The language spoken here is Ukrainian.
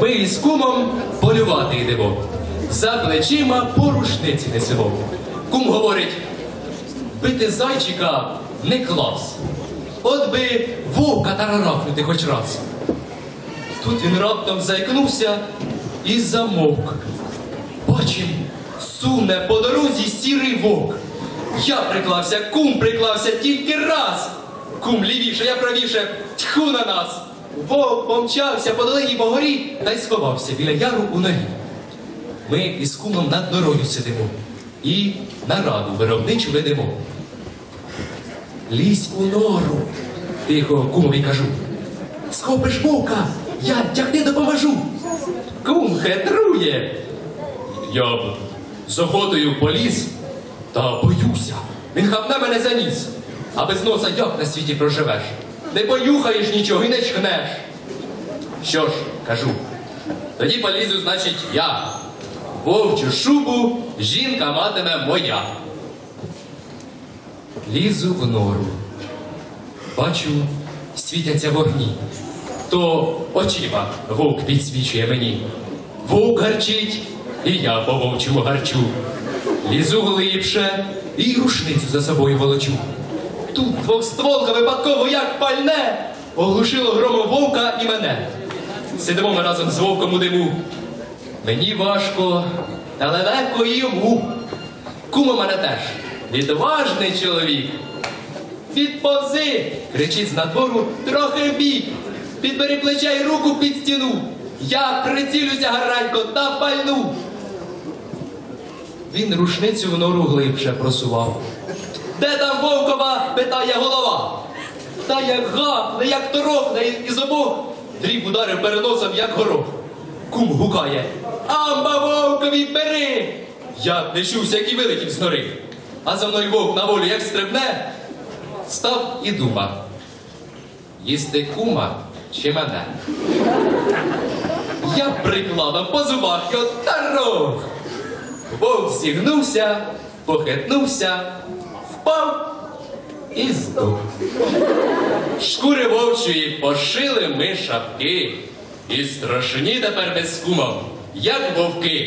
Ми із кумом полювати йдемо. За плечима по рушниці несемо. Кум говорить, бити зайчика не клас. От би вовка тарарахнути хоч раз. Тут він раптом заікнувся і замовк. Бачим, суне по дорозі сірий вовк. Я приклався, кум приклався тільки раз. Кум лівіше, я правіше, тьху на нас. Вовк помчався по долині по горі та й сховався біля яру у норі. Ми із кумом над норою сидимо і нараду виробничу ведемо. Лізь у нору, тихо кумові кажу. Схопиш вовка, я тягти допоможу. Кум хитрує. Я б з охотою поліз, та боюся. Він хапне мене за ніс. А без носа як на світі проживеш? Не понюхаєш нічого і не чхнеш. Що ж, кажу, тоді полізу, значить, я. Вовчу шубу жінка матиме моя. Лізу в нору. Бачу, світяться вогні. То очима вовк підсвічує мені. Вовк гарчить, і я по вовчому гарчу. Лізу глибше і рушницю за собою волочу. Тут двохстволка випадково як пальне, оглушило громом вовка і мене. Сидимо ми разом з вовком у диму. Мені важко, але легко і йому. Кума мене теж. Відважний чоловік. Підповзи! кричить з надвору трохи бік. Підбери плече й руку під стіну. Я прицілюся гарненько та пальну. Він рушницю в нору глибше просував. Де там вовкова? питає голова. Та як гапне, як торохне із обох. Дріб ударив переносом, як горох. Кум гукає. Амба вовкові бери! Я не чувся, як і вилетів з нори. А за мною вовк на волю як стрибне, став і думав. Їсти кума чи мене? Я прикладом по зубах його тарох. Вовк зігнувся, похитнувся, впав і здох. Шкури вовчої пошили ми шапки. І страшні тепер без кумом, як вовки.